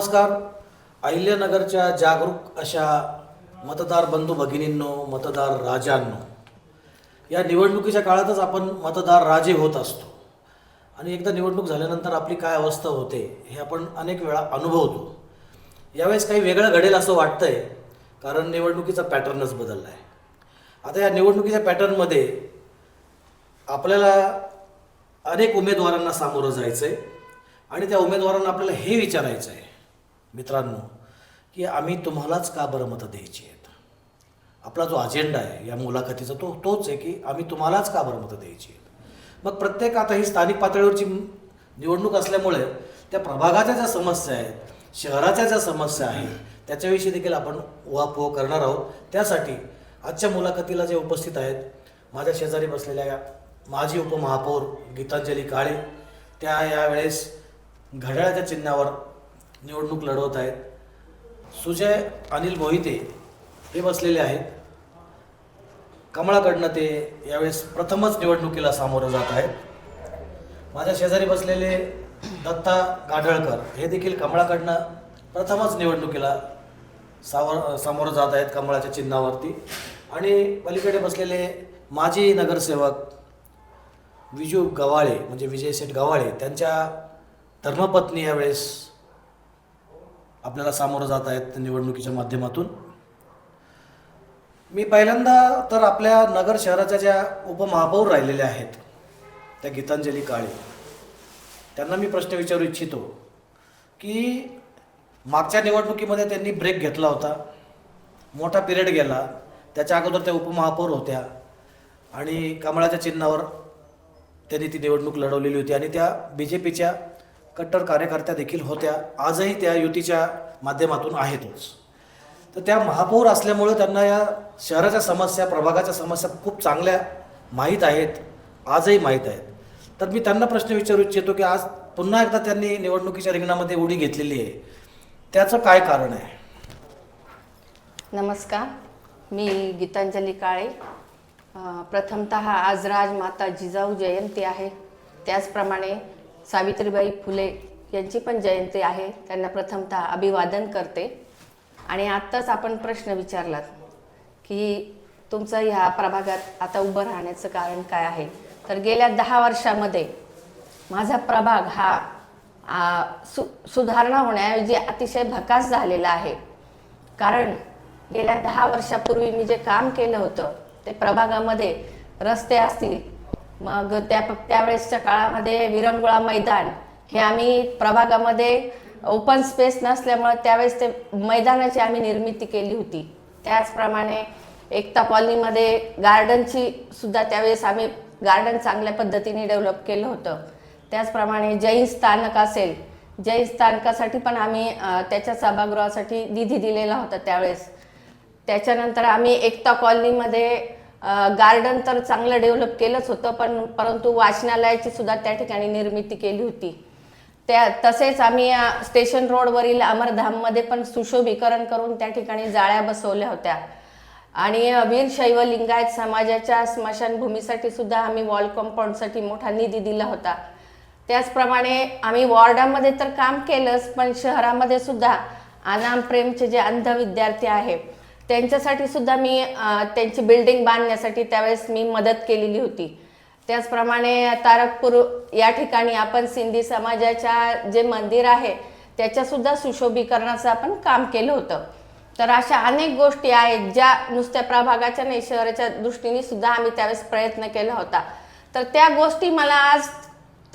नमस्कार. अहिल्यानगरच्या जागरूक अशा मतदार बंधू भगिनींनो मतदार राजांनो या निवडणुकीच्या काळातच आपण मतदार राजे होत असतो. आणि एकदा निवडणूक झाल्यानंतर आपली काय अवस्था होते हे आपण अनेक वेळा अनुभवतो. यावेळेस काही वेगळं घडेल असं वाटतंय कारण निवडणुकीचा पॅटर्नच बदलला आहे आता या निवडणुकीच्या पॅटर्नमध्ये आपल्याला अनेक उमेदवारांना सामोरं जायचं आहे आणि त्या उमेदवारांना आपल्याला हे विचारायचं आहे मित्रांनो की आम्ही तुम्हालाच का बरं मतं द्यायची आहेत? आपला जो अजेंडा आहे या मुलाखतीचा तो तोच आहे की आम्ही तुम्हालाच का बरं मतं द्यायची आहेत? मग प्रत्येक आता ही स्थानिक पातळीवरची निवडणूक असल्यामुळे त्या प्रभागाच्या ज्या समस्या आहेत शहराच्या ज्या समस्या आहेत त्याच्याविषयी देखील आपण उहापोह करणार आहोत. त्यासाठी आजच्या मुलाखतीला जे उपस्थित आहेत माझ्या शेजारी बसलेल्या या माजी उपमहापौर गीतांजली काळे त्या यावेळेस घड्याळाच्या चिन्हावर निवडणूक लढवत आहेत. सुजय अनिल मोहिते हे बसलेले आहेत. कमळाकडनं ते यावेळेस प्रथमच निवडणुकीला सामोरं जात आहेत. माझ्या शेजारी बसलेले दत्ता गाढळकर हे देखील कमळाकडनं प्रथमच निवडणुकीला सावर सामोरं जात आहेत कमळाच्या चिन्हावरती. आणि पलीकडे बसलेले माजी नगरसेवक विजू गवाळे म्हणजे विजय शेठ गवाळे त्यांच्या धर्मपत्नी यावेळेस आपल्याला सामोरं जात आहेत निवडणुकीच्या माध्यमातून. मी पहिल्यांदा तर आपल्या नगर शहराच्या ज्या उपमहापौर राहिलेल्या आहेत त्या गीतांजली काळे त्यांना मी प्रश्न विचारू इच्छितो की मागच्या निवडणुकीमध्ये त्यांनी ब्रेक घेतला होता मोठा पिरियड गेला त्याच्या अगोदर त्या उपमहापौर होत्या आणि कमळाच्या चिन्हावर त्यांनी ती निवडणूक लढवलेली होती आणि त्या बी जे पीच्या कट्टर कार्यकर्त्या देखील होत्या. आजही त्या युतीच्या माध्यमातून आहेतच. तर त्या महापौर असल्यामुळं त्यांना या शहराच्या समस्या प्रभागाच्या समस्या खूप चांगल्या माहीत आहेत. आजही माहीत आहेत. तर मी त्यांना प्रश्न विचारू इच्छितो की आज पुन्हा एकदा त्यांनी निवडणुकीच्या रिंगणामध्ये उडी घेतलेली आहे. त्याचं काय कारण आहे? नमस्कार. मी गीतांजली काळे. प्रथमत प्रथमतः आज राजमाता जिजाऊ जयंती आहे. त्याचप्रमाणे सावित्रीबाई फुले यांची पण जयंती आहे. त्यांना प्रथमतः अभिवादन करते. आणि आत्ताच आपण प्रश्न विचारलात की तुमचं ह्या प्रभागात आता उभं राहण्याचं कारण काय आहे? तर गेल्या दहा वर्षामध्ये माझा प्रभाग हा सु सुधारणा होण्याऐवजी अतिशय भकास झालेला आहे. कारण गेल्या दहा वर्षापूर्वी मी जे काम केलं होतं ते प्रभागामध्ये रस्ते असतील मग त्या त्यावेळेसच्या काळामध्ये विरंगुळा मैदान हे आम्ही प्रभागामध्ये ओपन स्पेस नसल्यामुळे त्यावेळेस ते मैदानाची आम्ही निर्मिती केली होती. त्याचप्रमाणे एकता कॉलनीमध्ये गार्डनची सुद्धा त्यावेळेस आम्ही गार्डन चांगल्या पद्धतीने डेव्हलप केलं होतं. त्याचप्रमाणे जैन स्थानक असेल जैन स्थानकासाठी पण आम्ही त्याच्या सभागृहासाठी निधी दिलेला होता त्यावेळेस. त्याच्यानंतर आम्ही एकता कॉलनीमध्ये गार्डन तर चांगलं डेव्हलप केलंच होतं पण परंतु वाचनालयाची सुद्धा त्या ठिकाणी निर्मिती केली होती. त्या तसेच आम्ही स्टेशन रोडवरील अमरधाममध्ये पण सुशोभीकरण करून त्या ठिकाणी जाळ्या बसवल्या होत्या. आणि वीरशैव लिंगायत समाजाच्या स्मशानभूमीसाठी सुद्धा आम्ही वॉल कंपाऊंडसाठी मोठा निधी दिला होता. त्याचप्रमाणे आम्ही वॉर्डामध्ये तर काम केलंच पण शहरामध्ये सुद्धा अनाम प्रेमचे जे अंध विद्यार्थी आहे त्यांच्यासाठी सुद्धा मी त्यांची बिल्डिंग बांधण्यासाठी त्यावेळेस मी मदत केलेली होती. त्याचप्रमाणे तारकपूर या ठिकाणी आपण सिंधी समाजाच्या जे मंदिर आहे त्याच्यासुद्धा सुशोभीकरणाचं आपण काम केलं होतं. तर अशा अनेक गोष्टी आहेत ज्या नुसत्या प्रभागाच्या नाही शहराच्या दृष्टीने सुद्धा आम्ही त्यावेळेस प्रयत्न केला होता. तर त्या गोष्टी मला आज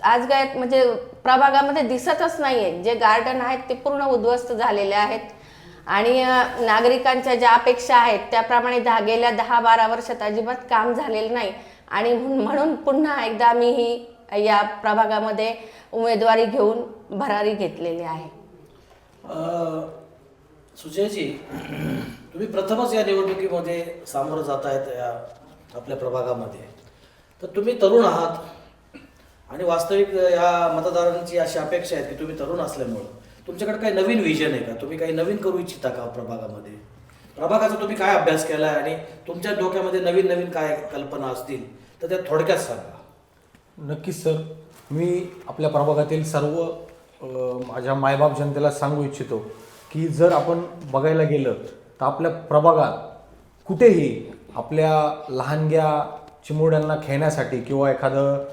आज काय म्हणजे प्रभागामध्ये दिसतच नाही आहेत जे गार्डन आहेत ते पूर्ण उद्ध्वस्त झालेले आहेत. आणि नागरिकांच्या ज्या अपेक्षा आहेत त्याप्रमाणे दहा गेल्या दहा बारा वर्षात अजिबात काम झालेलं नाही. आणि म्हणून पुन्हा एकदा मी ही या प्रभागामध्ये उमेदवारी घेऊन भरारी घेतलेली आहे. सुजयजी तुम्ही प्रथमच या निवडणुकीमध्ये सामोरं जात आहेत या आपल्या प्रभागामध्ये. तर तुम्ही तरुण आहात आणि वास्तविक या मतदारांची अशी अपेक्षा आहे की तुम्ही तरुण असल्यामुळं. तुमच्याकडे काही नवीन विजन आहे का? तुम्ही काही नवीन करू इच्छिता का प्रभागामध्ये? प्रभागाचा तुम्ही काय अभ्यास केला आहे आणि तुमच्या डोक्यामध्ये नवीन नवीन काय कल्पना असतील तर त्या थोडक्यात सांगा. नक्कीच सर. मी आपल्या प्रभागातील सर्व माझ्या मायबाप जनतेला सांगू इच्छितो की जर आपण बघायला गेलं तर आपल्या प्रभागात कुठेही आपल्या लहानग्या चिमुरड्यांना खेळण्यासाठी किंवा एखादं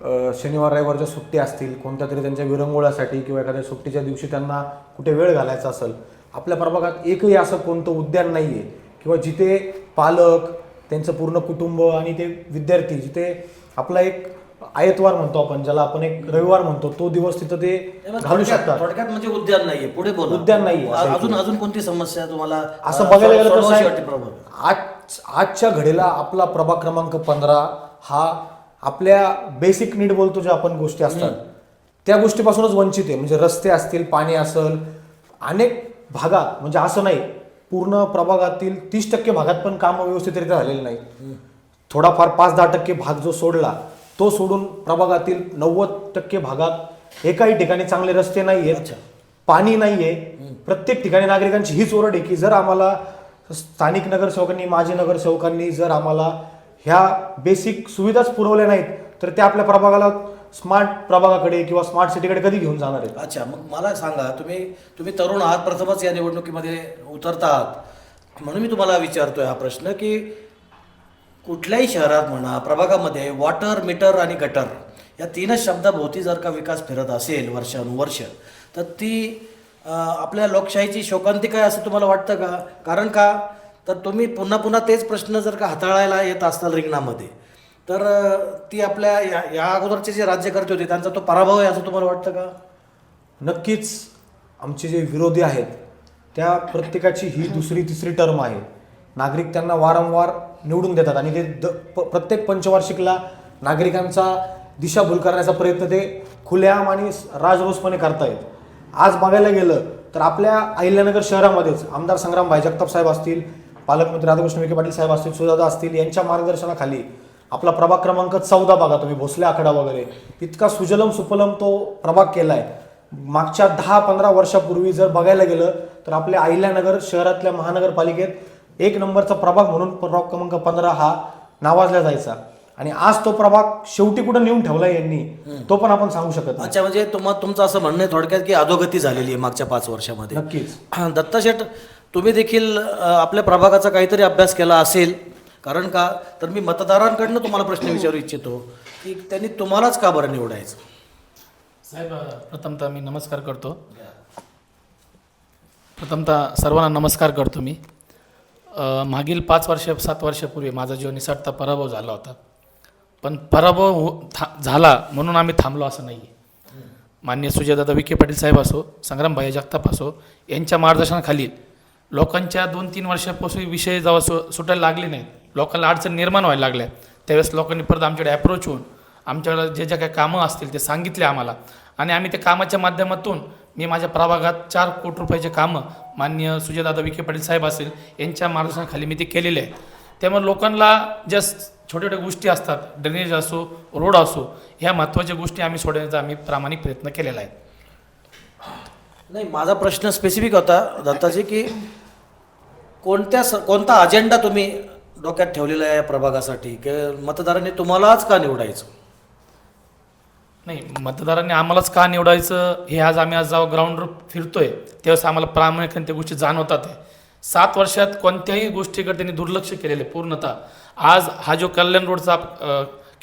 शनिवार रविवारच्या सुट्टी असतील कोणत्या तरी त्यांच्या विरंगुळ्यासाठी किंवा एखाद्या सुट्टीच्या दिवशी त्यांना कुठे वेळ घालायचा असेल आपल्या प्रभागात एकही असं कोणतं उद्यान नाही आहे किंवा जिथे पालक त्यांचं पूर्ण कुटुंब आणि ते विद्यार्थी जिथे आपला एक आयतवार म्हणतो आपण ज्याला आपण एक रविवार म्हणतो तो दिवस तिथं ते घालू शकतात. थोडक्यात म्हणजे उद्यान नाहीये. पुढे बोला. उद्यान नाहीये, अजून अजून कोणती समस्या तुम्हाला? असं बघायला गेलं तर आज आजच्या घडीला आपला प्रभाग क्रमांक पंधरा हा आपल्या बेसिक नीड बोलतो ज्या आपण गोष्टी असतात. त्या गोष्टीपासूनच वंचित आहे. म्हणजे रस्ते असतील पाणी असेल अनेक भागात म्हणजे असं नाही. पूर्ण प्रभागातील तीस टक्के भागात पण काम व्यवस्थितरित्या झालेलं नाही. थोडाफार पाच दहा टक्के भाग जो सोडला तो सोडून प्रभागातील नव्वद टक्के भागात एकाही ठिकाणी चांगले रस्ते नाही आहेत पाणी नाहीये. प्रत्येक ठिकाणी नागरिकांची हीच ओरड आहे की जर आम्हाला स्थानिक नगरसेवकांनी माजी नगरसेवकांनी जर आम्हाला ह्या बेसिक सुविधाच पुरवल्या नाहीत तर ते आपल्या प्रभागाला स्मार्ट प्रभागाकडे किंवा स्मार्ट सिटीकडे कधी घेऊन जाणार आहेत? अच्छा मग मला सांगा तुम्ही तुम्ही तरुण आहात प्रथमच या निवडणुकीमध्ये उतरता आहात म्हणून मी तुम्हाला विचारतोय हा प्रश्न की कुठल्याही शहरात म्हणा प्रभागामध्ये वॉटर मीटर आणि गटर या तीनच शब्दाभोवती जर का विकास फिरत असेल वर्षानुवर्ष तर ती आपल्या लोकशाहीची शोकांतिका असं तुम्हाला वाटतं का? कारण का? तर तुम्ही पुन्हा पुन्हा तेच प्रश्न जर का हाताळायला येत असाल रिंगणामध्ये तर ती आपल्या या या अगोदरचे जे राज्यकर्ते होते त्यांचा तो पराभव आहे असं तुम्हाला वाटतं का? नक्कीच. आमचे जे विरोधी आहेत त्या प्रत्येकाची ही दुसरी तिसरी टर्म आहे. नागरिक त्यांना वारंवार निवडून देतात आणि ते द प- प्रत्येक पंचवार्षिकला नागरिकांचा दिशाभूल करण्याचा प्रयत्न ते खुलेआम आणि राजरोसपणे करतायत. आज बघायला गेलं तर आपल्या अहिल्यानगर शहरामध्येच आमदार संग्राम भाई जगताप साहेब असतील पालकमंत्री राधाकृष्ण विखे पाटील साहेब असतील सुजाता असतील यांच्या मार्गदर्शनाखाली आपला प्रभाग क्रमांक चौदा बघा तुम्ही भोसले आखाडा वगैरे. इतका सुजलम सुफलम तो प्रभाग केलाय. मागच्या दहा पंधरा वर्षापूर्वी जर बघायला गेलं तर आपल्या अहिल्यानगर शहरातल्या महानगरपालिकेत एक नंबरचा प्रभाग म्हणून प्रभाग क्रमांक पंधरा हा नावाजला जायचा. आणि आज तो प्रभाग शेवटी कुठं नेऊन ठेवला यांनी तो पण आपण सांगू शकत अच्छा म्हणजे तुमचं असं म्हणणं आहे थोडक्यात की अधोगती झालेली आहे मागच्या पाच वर्षामध्ये. नक्कीच. दत्ता शेठ तुम्ही देखील आपल्या प्रभागाचा काहीतरी अभ्यास केला असेल. कारण का? तर मी मतदारांकडनं तुम्हाला प्रश्न विचारू इच्छितो की त्यांनी तुम्हालाच का बरं निवडायचं? साहेब प्रथमतः मी नमस्कार करतो. प्रथमतः सर्वांना नमस्कार करतो मी. मागील पाच वर्ष सात वर्षापूर्वी माझा जीव निसटता पराभव झाला होता. पण पराभव हो- था झाला म्हणून आम्ही थांबलो असं नाही मान्य सुजयदादा विखे पाटील साहेब असो संग्रामभाई जगताप असो यांच्या मार्गदर्शनाखाली लोकांच्या दोन तीन वर्षापासून विषय जेव्हा सु सुटायला लागले नाहीत लोकांना अडचण निर्माण व्हायला लागल्या. त्यावेळेस लोकांनी परत आमच्याकडे अप्रोच होऊन आमच्याकडे जे ज्या काही कामं असतील ते सांगितले आम्हाला. आणि आम्ही त्या कामाच्या माध्यमातून मी माझ्या प्रभागात चार कोटी रुपयाचे कामं मान्य सुजयदादा विखे पाटील साहेब असेल यांच्या मार्गदर्शनाखाली मी ते केलेले आहेत. त्यामुळे लोकांना ज्या स- छोट्या छोट्या गोष्टी असतात ड्रेनेज असो रोड असो ह्या महत्त्वाच्या गोष्टी आम्ही सोडवण्याचा आम्ही प्रामाणिक प्रयत्न केलेला आहे. नाही माझा प्रश्न स्पेसिफिक होता दत्ताजी की कोणत्या स कोणता अजेंडा तुम्ही डोक्यात ठेवलेला आहे या प्रभागासाठी? की मतदारांनी तुम्हालाच का निवडायचं? नाही मतदारांनी आम्हालाच का निवडायचं? हे आज आम्ही आज जेव्हा ग्राउंडवर फिरतोय त्यावेळेस आम्हाला प्रामाणिकपणे त्या गोष्टी जाणवतात आहे सात वर्षात कोणत्याही गोष्टीकडे त्यांनी दुर्लक्ष केलेलं आहे पूर्णतः. आज हा जो कल्याण रोडचा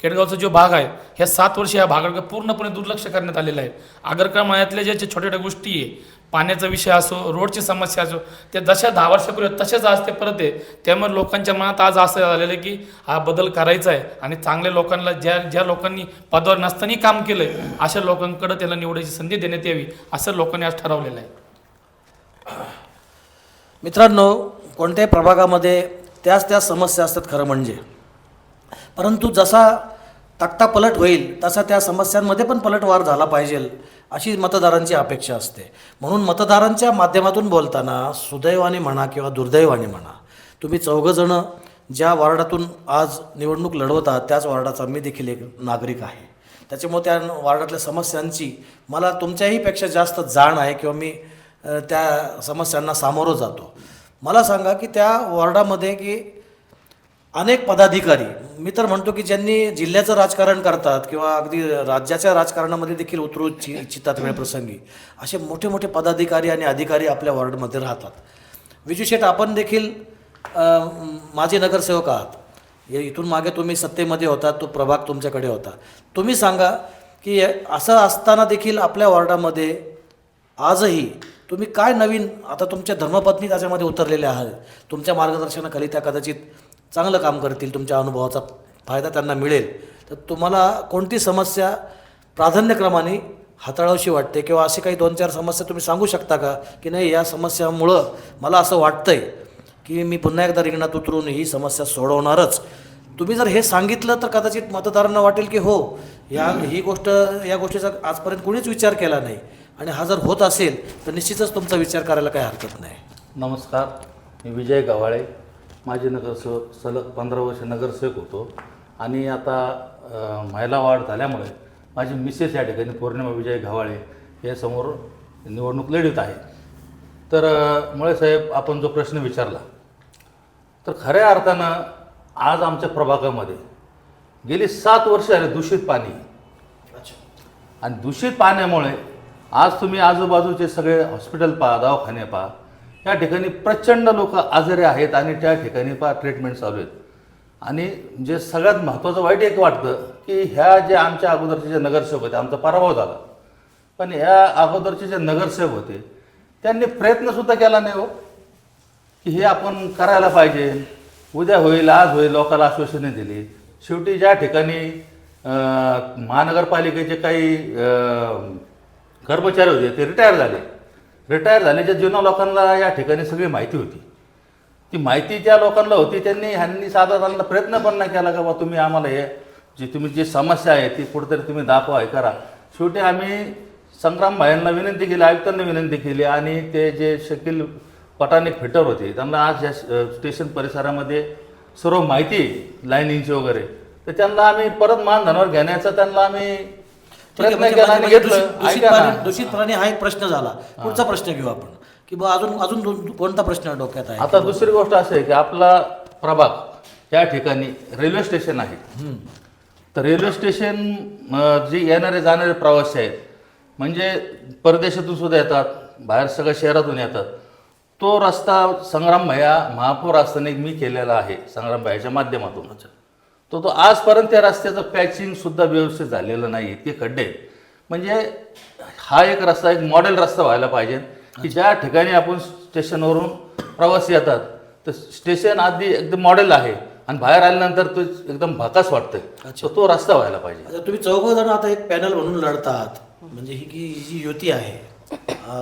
केडगावचा जो भाग आहे ह्या सात वर्ष या भागाकडे पूर्णपणे दुर्लक्ष करण्यात आलेलं आहे. आगरकर मळ्यातल्या ज्या छोट्या छोट्या गोष्टी आहे पाण्याचा विषय असो रोडची समस्या असो ते जशा दहा वर्षापूर्वी तसेच आज ते परत आहे त्यामुळे लोकांच्या मनात आज असं झालेलं आहे की हा बदल करायचा आहे आणि चांगल्या लोकांना ज्या ज्या लोकांनी पदावर नसतानाही काम केलं आहे अशा लोकांकडे त्याला निवडायची संधी देण्यात यावी असं लोकांनी आज ठरवलेलं आहे. मित्रांनो कोणत्याही प्रभागामध्ये त्याच त्या समस्या असतात खरं म्हणजे. परंतु जसा तक्ता पलट होईल तसा त्या समस्यांमध्ये पण पलटवार झाला पाहिजे अशी मतदारांची अपेक्षा असते. म्हणून मतदारांच्या माध्यमातून बोलताना सुदैवाने म्हणा किंवा दुर्दैवाने म्हणा तुम्ही चौघंजणं ज्या वॉर्डातून आज निवडणूक लढवत आहात त्याच वॉर्डाचा मी देखील एक नागरिक आहे. त्याच्यामुळे त्या वार्डातल्या समस्यांची मला तुमच्याही पेक्षा जास्त जाण आहे किंवा मी त्या समस्यांना सामोरं जातो. मला सांगा की त्या वॉर्डामध्ये की अनेक पदाधिकारी मी तर म्हणतो की ज्यांनी जिल्ह्याचं राजकारण करतात किंवा अगदी राज्याच्या राजकारणामध्ये देखील उतरू इच्छि इच्छितात वेळप्रसंगी असे मोठे मोठे पदाधिकारी आणि अधिकारी आपल्या वॉर्डमध्ये राहतात. विजू शेठ आपण देखील माझे माजी नगरसेवक आहात. या इथून मागे तुम्ही सत्तेमध्ये होता तो प्रभाग तुमच्याकडे होता. तुम्ही सांगा की असं असताना देखील आपल्या वॉर्डामध्ये आजही तुम्ही काय नवीन आता तुमच्या धर्मपत्नी त्याच्यामध्ये उतरलेल्या आहात. तुमच्या मार्गदर्शनाखाली त्या कदाचित चांगलं काम करतील तुमच्या अनुभवाचा फायदा त्यांना मिळेल. तर तुम्हाला कोणती समस्या प्राधान्यक्रमाने हाताळावशी वाटते किंवा असे काही दोन चार समस्या तुम्ही सांगू शकता का? की नाही या समस्यामुळं मला असं वाटतंय की मी पुन्हा एकदा रिंगणात उतरून ही समस्या सोडवणारच. तुम्ही जर हे सांगितलं तर कदाचित मतदारांना वाटेल की हो या ही गोष्ट या गोष्टीचा आजपर्यंत कोणीच विचार केला नाही. आणि हा जर होत असेल तर निश्चितच तुमचा विचार करायला काही हरकत नाही. नमस्कार मी विजय गव्हाळे. माजी नगरसेवक सलग पंधरा वर्ष नगरसेवक होतो. आणि आता महिला वाढ झाल्यामुळे माझी मिसेस या ठिकाणी पौर्णिमा विजय गव्हाळे हे समोर निवडणूक लढवत आहे. तर मुळे साहेब आपण जो प्रश्न विचारला तर खऱ्या अर्थानं आज आमच्या प्रभागामध्ये गेली सात वर्ष झाले दूषित पाणी. आणि दूषित पाण्यामुळे आज तुम्ही आजूबाजूचे सगळे हॉस्पिटल पहा दवाखाने पहा या ठिकाणी प्रचंड लोक आजारी आहेत आणि त्या ठिकाणी फार ट्रीटमेंट चालू आहेत. आणि जे सगळ्यात महत्त्वाचं वाईट एक वाटतं की ह्या जे आमच्या अगोदरचे जे नगरसेवक होते आमचा पराभव झाला. पण ह्या अगोदरचे जे नगरसेवक होते त्यांनी प्रयत्नसुद्धा केला नाही हो की हे आपण करायला पाहिजे. उद्या होईल आज होईल लोकांना आश्वासने दिली. शेवटी ज्या ठिकाणी महानगरपालिकेचे काही कर्मचारी होते ते रिटायर झाले. रिटायर झाल्याच्या जुन्या लोकांना या ठिकाणी सगळी माहिती होती. ती माहिती ज्या लोकांना होती त्यांनी ह्यांनी साधारणला प्रयत्न पण नाही केला का बा तुम्ही आम्हाला हे जी तुम्ही जी समस्या आहे ती कुठेतरी तुम्ही दाखवा हे करा. शेवटी आम्ही संग्राम भाईंना विनंती केली आयुक्तांना विनंती केली आणि ते जे शकील पटानिक फिटर होते त्यांना आज या स्टेशन परिसरामध्ये सर्व माहिती लाईनिंगची वगैरे तर त्यांना आम्ही परत मानधनावर घेण्याचं त्यांना आम्ही प्रयत्न म्हणजे- केला आणि म्हणजे घेतलं. दूषित- दूषित ऐका ना. पाणी दूषित पाणी हा एक प्रश्न झाला. पुढचा प्रश्न घेऊ आपण. की बा अजून अजून दोन- कोणता प्रश्न डोक्यात आहे? आता दुसरी गोष्ट अशी आहे की आपला प्रभाग या ठिकाणी रेल्वे स्टेशन आहे. तर रेल्वे स्टेशन अं, जे येणारे जाणारे प्रवासी आहेत म्हणजे परदेशातून सुद्धा येतात बाहेर सगळ्या शहरातून येतात. तो रस्ता संग्राम भैया महापौर असताना मी केलेला आहे संग्राम भैयाच्या माध्यमातून. तो तो आजपर्यंत त्या रस्त्याचं पॅचिंग सुद्धा व्यवस्थित झालेलं नाही इतके खड्डे आहेत. म्हणजे हा एक रस्ता एक मॉडेल रस्ता व्हायला पाहिजे. की ज्या ठिकाणी आपण स्टेशनवरून प्रवासी येतात तर स्टेशन आधी एकदम मॉडेल आहे आणि बाहेर आल्यानंतर तो एकदम भकास वाटतंय. तो रस्ता व्हायला पाहिजे. तुम्ही चौघ जण आता एक पॅनल म्हणून लढतात. म्हणजे ही की जी युती आहे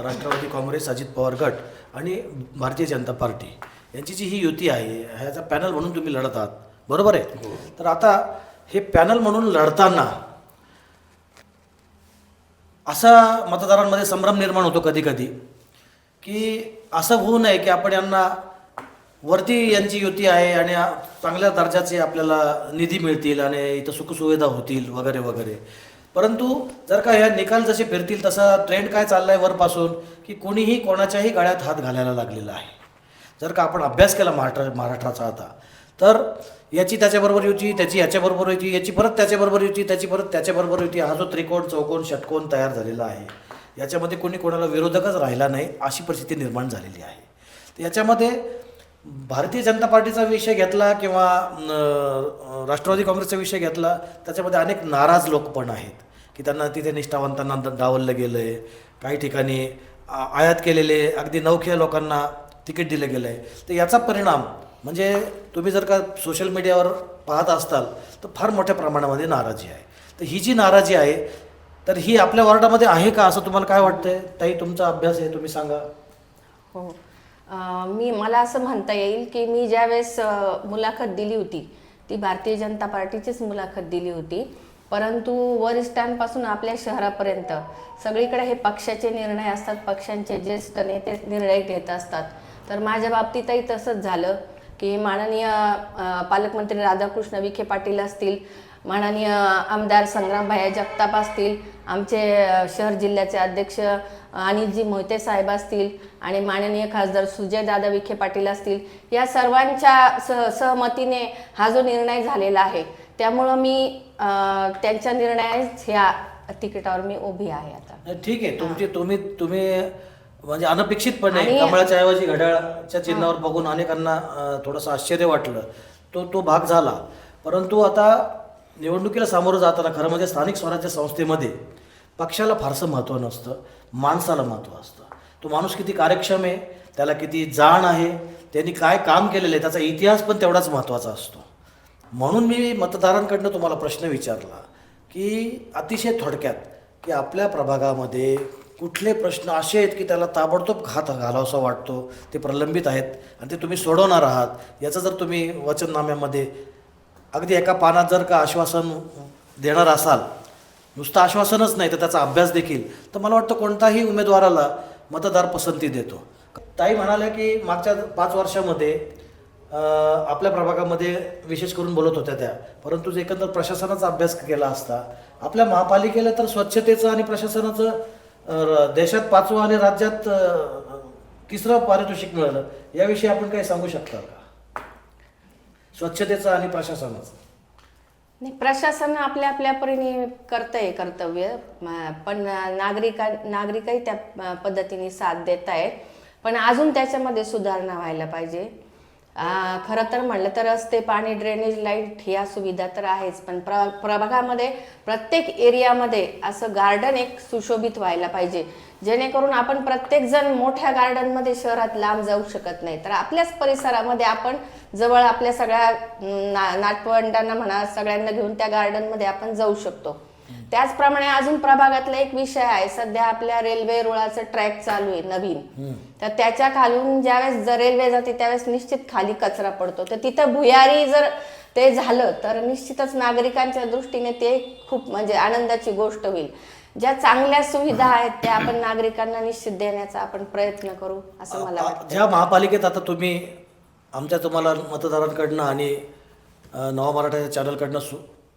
राष्ट्रवादी काँग्रेस अजित पवार गट आणि भारतीय जनता पार्टी यांची जी ही युती आहे ह्याचा पॅनल म्हणून तुम्ही लढतात. बरोबर आहे? तर आता हे पॅनल म्हणून लढताना असा मतदारांमध्ये संभ्रम निर्माण होतो कधी कधी की असं होऊ नये की आपण यांना वरती यांची युती आहे आणि चांगल्या दर्जाचे आपल्याला निधी मिळतील आणि इथं सुखसुविधा होतील वगैरे वगैरे. परंतु जर का ह्या निकाल जसे फिरतील तसा ट्रेंड काय चाललाय वरपासून की कोणीही कोणाच्याही गळ्यात हात घालायला लागलेला आहे. जर का आपण अभ्यास केला महाराष्ट्र महाराष्ट्राचा आता तर याची त्याच्याबरोबर युती त्याची याच्याबरोबर युती याची परत त्याच्याबरोबर युती त्याची परत त्याच्याबरोबर युती हा जो त्रिकोण चौकोन षटकोन तयार झालेला आहे याच्यामध्ये कोणी कोणाला विरोधकच राहिला नाही अशी परिस्थिती निर्माण झालेली आहे. तर याच्यामध्ये भारतीय जनता पार्टीचा विषय घेतला किंवा राष्ट्रवादी काँग्रेसचा विषय घेतला त्याच्यामध्ये अनेक नाराज लोक पण आहेत की त्यांना तिथे निष्ठावंतांना डावललं गेलं आहे काही ठिकाणी आ- आयात केलेले अगदी नवख्या लोकांना तिकीट दिलं गेलं आहे तर याचा परिणाम म्हणजे तुम्ही जर का सोशल मीडियावर पाहत असताल तर फार मोठ्या प्रमाणामध्ये नाराजी आहे. तर ही जी नाराजी आहे तर ही आपल्या वॉर्डामध्ये आहे का? असं तुम्हाला काय वाटतंय? ताई तुमचा अभ्यास आहे तुम्ही सांगा. हो. अं, मी मला असं म्हणता येईल की मी ज्यावेळेस अं, मुलाखत दिली होती ती भारतीय जनता पार्टीचीच मुलाखत दिली होती. परंतु वरिष्ठांपासून आपल्या शहरापर्यंत सगळीकडे हे पक्षाचे निर्णय असतात पक्षांचे ज्येष्ठ नेते निर्णय घेत असतात. तर माझ्या बाबतीतही तसंच झालं. की माननीय पालकमंत्री राधाकृष्ण विखे पाटील असतील माननीय आमदार संग्रामभाया जगताप असतील आमचे शहर जिल्ह्याचे अध्यक्ष अनिलजी मोहिते साहेब असतील आणि माननीय खासदार सुजयदादा विखे पाटील असतील या सर्वांच्या सह सहमतीने हा जो निर्णय झालेला आहे त्यामुळं मी त्यांच्या निर्णयास ह्या तिकिटावर मी उभी आहे आता. ठीक आहे. तुमची तुम्ही तुम्ही म्हणजे अनपेक्षितपणे आणि- कमळाच्या ऐवजी घड्याळच्या चिन्हावर बघून अनेकांना अं, थोडंसं आश्चर्य वाटलं. तो तो भाग झाला. परंतु आता निवडणुकीला सामोरं जाताना खरं म्हणजे स्थानिक स्वराज्य संस्थेमध्ये पक्षाला फारसं महत्त्व नसतं माणसाला महत्त्व असतं. तो माणूस किती कार्यक्षम आहे त्याला किती जाण आहे त्यांनी काय काम केलेलं आहे त्याचा इतिहास पण तेवढाच महत्त्वाचा असतो. म्हणून मी मतदारांकडनं तुम्हाला प्रश्न विचारला की अतिशय थोडक्यात की आपल्या प्रभागामध्ये कुठले प्रश्न असे आहेत की त्याला ताबडतोब घात घालावासा वाटतो ते प्रलंबित आहेत आणि ते तुम्ही सोडवणार आहात. याचं जर तुम्ही वचननाम्यामध्ये अगदी एका पानात जर का आश्वासन देणार असाल नुसतं आश्वासनच नाही तर त्याचा अभ्यास देखील. तर मला वाटतं कोणताही उमेदवाराला मतदार पसंती देतो. ताई म्हणाल्या की मागच्या पाच वर्षामध्ये आपल्या प्रभागामध्ये विशेष करून बोलत होत्या त्या. परंतु एकंदर प्रशासनाचा अभ्यास केला असता आपल्या महापालिकेला तर स्वच्छतेचं आणि प्रशासनाचं देशात पाचवं आणि राज्यात तिसरं पारितोषिक मिळालं. याविषयी आपण काही सांगू शकता का? स्वच्छतेचं आणि प्रशासनाचं. नाही प्रशासन आपल्या आपल्या परीने करतंय कर्तव्य पण नागरिका नागरिकही त्या पद्धतीने साथ देत आहेत पण अजून त्याच्यामध्ये सुधारणा व्हायला पाहिजे. खरं तर म्हणलं तर रस्ते पाणी ड्रेनेज लाइट ह्या सुविधा तर आहेच. पण प्र प्रभागामध्ये प्रत्येक एरियामध्ये असं गार्डन एक सुशोभित व्हायला पाहिजे. जेणेकरून आपण प्रत्येकजण मोठ्या गार्डनमध्ये शहरात लांब जाऊ शकत नाही. तर आपल्याच परिसरामध्ये आपण जवळ आपल्या सगळ्या ना नातवंडांना म्हणा सगळ्यांना घेऊन त्या गार्डनमध्ये आपण जाऊ शकतो. त्याचप्रमाणे अजून प्रभागातला एक विषय आहे. सध्या आपल्या रेल्वे रुळाचं ट्रॅक चालू आहे नवीन. तर त्याच्या खालून ज्यावेळेस जर रेल्वे जाते त्यावेळेस निश्चित खाली कचरा पडतो. तर तिथं भुयारी जर ते झालं तर निश्चितच नागरिकांच्या दृष्टीने ते खूप म्हणजे आनंदाची गोष्ट होईल. ज्या चांगल्या सुविधा आहेत त्या आपण नागरिकांना निश्चित देण्याचा आपण प्रयत्न करू असं मला वाटतं ज्या महापालिकेत आता तुम्ही आमच्या तुम्हाला मतदारांकडनं आणि नवा मराठा चॅनलकडनं शु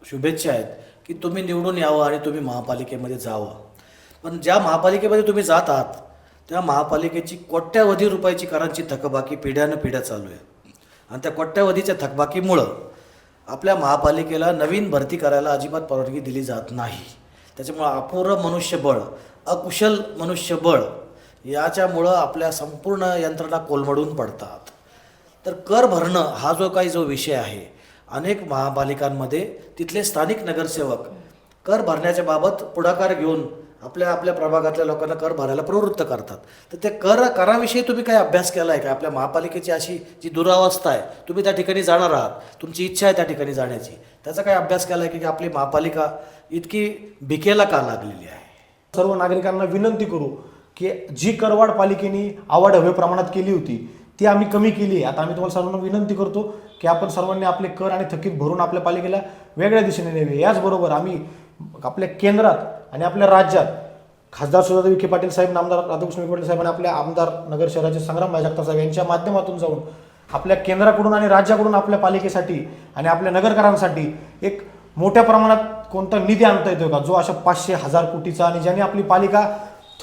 शुभेच्छा आहेत की तुम्ही निवडून यावं आणि तुम्ही महापालिकेमध्ये जावं. पण ज्या महापालिकेमध्ये तुम्ही जात आहात त्या महापालिकेची कोट्यावधी रुपयाची करांची थकबाकी पिढ्यानं पिढ्या चालू आहे. आणि त्या कोट्यावधीच्या थकबाकीमुळं आपल्या महापालिकेला नवीन भरती करायला अजिबात परवानगी दिली जात नाही. त्याच्यामुळं अपुरं मनुष्यबळ अकुशल मनुष्यबळ याच्यामुळं आपल्या संपूर्ण यंत्रणा कोलमडून पडतात. तर कर भरणं हा जो काही जो विषय आहे अनेक महापालिकांमध्ये तिथले स्थानिक नगरसेवक कर भरण्याच्या बाबत पुढाकार घेऊन आपल्या आपल्या प्रभागातल्या लोकांना कर भरायला प्रवृत्त करतात. तर ते कर कराविषयी तुम्ही काही अभ्यास केला आहे का? आपल्या महापालिकेची अशी जी दुरावस्था आहे तुम्ही त्या ठिकाणी जाणार आहात. तुमची इच्छा आहे त्या ठिकाणी जाण्याची. त्याचा काही अभ्यास केला आहे की आपली महापालिका इतकी भिकेला का लागलेली आहे? सर्व नागरिकांना विनंती करू की जी करवाड पालिकेने आवड हवे प्रमाणात केली होती ती आम्ही कमी केली आहे. आता आम्ही तुम्हाला सर्वांना विनंती करतो की आपण सर्वांनी आपले कर आणि थकीत भरून आपल्या पालिकेला वेगळ्या दिशेने नेवे. याचबरोबर आम्ही आपल्या केंद्रात आणि आपल्या राज्यात खासदार सुजाता विखे पाटील साहेब नामदार राधाकृष्ण विखे पाटील साहेब आणि आपल्या आमदार नगर शहराचे संग्राम जगताप साहेब यांच्या माध्यमातून जाऊन आपल्या केंद्राकडून आणि राज्याकडून आपल्या पालिकेसाठी आणि आपल्या नगरकरांसाठी एक मोठ्या प्रमाणात कोणता निधी आणता येतो का? जो अशा पाचशे हजार कोटीचा आणि ज्याने आपली पालिका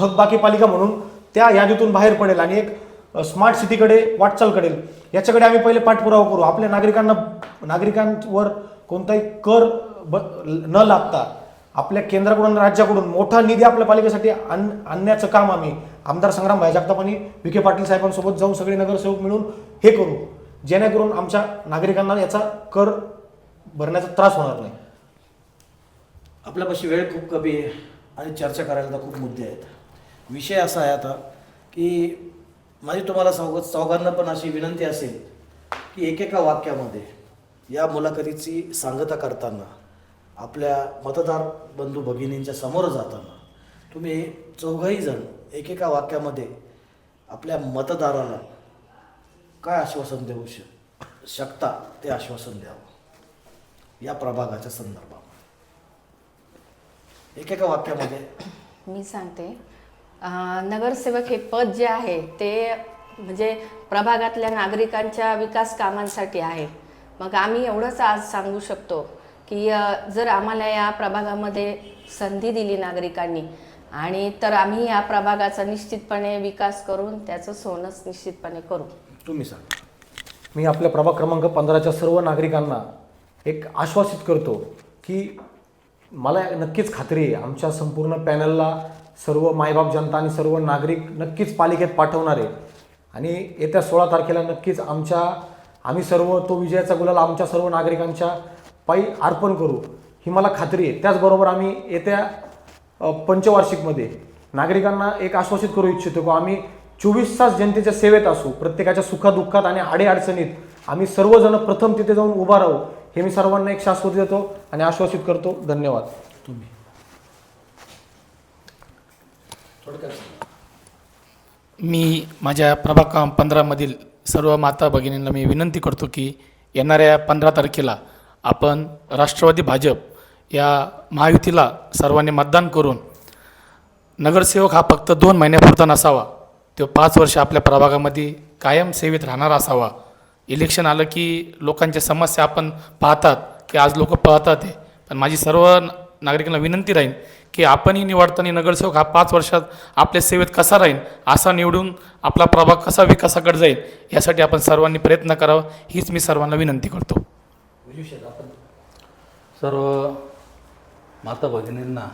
थकबाकी पालिका म्हणून त्या यादीतून बाहेर पडेल आणि एक स्मार्ट सिटीकडे वाटचाल करेल. याच्याकडे आम्ही पहिले पाठपुरावा करू. आपल्या नागरिकांना नागरिकांवर कोणताही कर ब न लाभता आपल्या केंद्राकडून राज्याकडून मोठा निधी आपल्या पालिकेसाठी आण आणण्याचं काम आम्ही आमदार संग्राम भाई जगताप आणि विखे पाटील साहेबांसोबत जाऊन सगळे नगरसेवक मिळून हे करू. जेणेकरून आमच्या नागरिकांना याचा कर भरण्याचा त्रास होणार नाही. आपल्यापाशी वेळ खूप कमी आहे आणि चर्चा करायला तर खूप मुद्दे आहेत. विषय असा आहे आता की माझी तुम्हाला सौग चौघांना पण अशी विनंती असेल की एकेका वाक्यामध्ये या मुलाखतीची सांगता करताना आपल्या मतदार बंधू भगिनींच्या समोर जाताना तुम्ही चौघही जण एकेका वाक्यामध्ये आपल्या मतदाराला काय आश्वासन देऊ श शकता ते आश्वासन द्यावं. या प्रभागाच्या संदर्भात एकेका वाक्यामध्ये. मी सांगते. नगरसेवक हे पद जे आहे ते म्हणजे प्रभागातल्या नागरिकांच्या विकास कामांसाठी आहे. मग आम्ही एवढंच आज सांगू शकतो की जर आम्हाला या प्रभागामध्ये संधी दिली नागरिकांनी आणि तर आम्ही या प्रभागाचा निश्चितपणे विकास करून त्याचं सोनंच निश्चितपणे करू. तुम्ही सांग. मी आपल्या प्रभाग क्रमांक पंधराच्या सर्व नागरिकांना एक आश्वासित करतो की मला नक्कीच खात्री आहे आमच्या संपूर्ण पॅनलला सर्व मायबाप जनता आणि सर्व नागरिक नक्कीच पालिकेत पाठवणार. आहे आणि येत्या सोळा तारखेला नक्कीच आमच्या आम्ही सर्व तो विजयाचा गुलाल आमच्या सर्व नागरिकांच्या पायी अर्पण करू ही मला खात्री आहे. त्याचबरोबर आम्ही येत्या पंचवार्षिकमध्ये नागरिकांना एक आश्वासित करू इच्छितो की आम्ही चोवीस तास जनतेच्या सेवेत असू प्रत्येकाच्या सुखादुःखात आणि अडीअडचणीत आम्ही सर्वजण प्रथम तिथे जाऊन उभा राहू हे मी सर्वांना एक शाश्वती देतो आणि आश्वासित करतो. धन्यवाद. तुम्ही थोडक्यात सांगा. मी माझ्या प्रभाग पंधरामधील सर्व माता भगिनींना मी विनंती करतो की येणाऱ्या पंधरा तारखेला आपण राष्ट्रवादी भाजप या महायुतीला सर्वांनी मतदान करून नगरसेवक हा फक्त दोन महिन्यापुरता नसावा तो पाच वर्ष आपल्या प्रभागामध्ये कायम सेवेत राहणार असावा. इलेक्शन आलं की लोकांच्या समस्या आपण पाहतात की आज लोक पाहतात आहे पण माझी सर्व नागरिकांना विनंती राहील की आपणही निवडताना नगरसेवक हा पाच वर्षात आपल्या सेवेत कसा राहील असा निवडून आपला प्रभाग कसा विकासाकडे जाईल यासाठी आपण सर्वांनी प्रयत्न करावा हीच मी सर्वांना विनंती करतो. आपण सर्व माता भगिनींना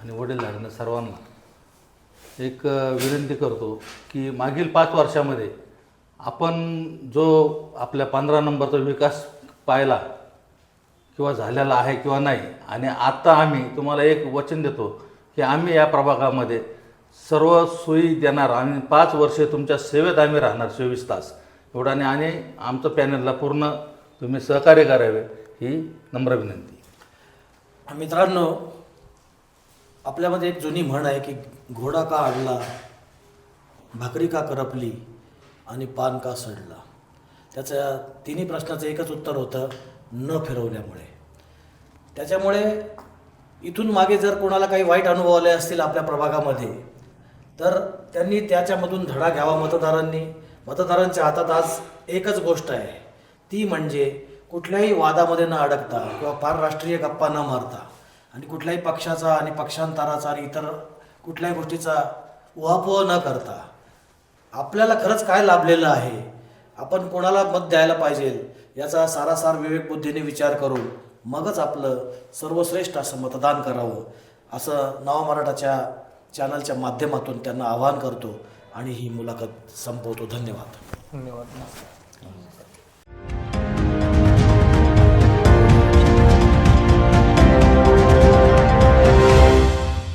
आणि वडीलधाऱ्यांना सर्वांना एक विनंती करतो की मागील पाच वर्षामध्ये आपण जो आपल्या पंधरा नंबरचा विकास पाहिला किंवा झालेला आहे किंवा नाही. आणि आत्ता आम्ही तुम्हाला एक वचन देतो की आम्ही या प्रभागामध्ये सर्व सोयी देणार आणि पाच वर्षे तुमच्या सेवेत आम्ही राहणार चोवीस तास. एवढाने आणि आमचं पॅनलला पूर्ण तुम्ही सहकार्य करावे ही नम्र विनंती. मित्रांनो आपल्यामध्ये एक जुनी म्हण आहे की घोडा का अडला भाकरी का करपली आणि पान का सडला? त्याच्या तिन्ही प्रश्नाचं एकच उत्तर होतं. न फिरवल्यामुळे. त्याच्यामुळे इथून मागे जर कोणाला काही वाईट अनुभव आले असतील आपल्या प्रभागामध्ये तर त्यांनी त्याच्यामधून धडा घ्यावा मतदारांनी. मतदारांच्या हातात आज एकच गोष्ट आहे. ती म्हणजे कुठल्याही वादामध्ये न अडकता किंवा फार राष्ट्रीय गप्पा न मारता आणि कुठल्याही पक्षाचा आणि पक्षांतराचा आणि इतर कुठल्याही गोष्टीचा उहापोह न करता आपल्याला खरंच काय लाभलेलं आहे? आपण कोणाला मत द्यायला पाहिजे? याचा सारासार विवेकबुद्धीने विचार करून मगच आपलं सर्वश्रेष्ठ असं मतदान करावं असं नवा मराठाच्या चॅनलच्या माध्यमातून त्यांना आवाहन करतो आणि ही मुलाखत संपवतो. धन्यवाद. धन्यवाद.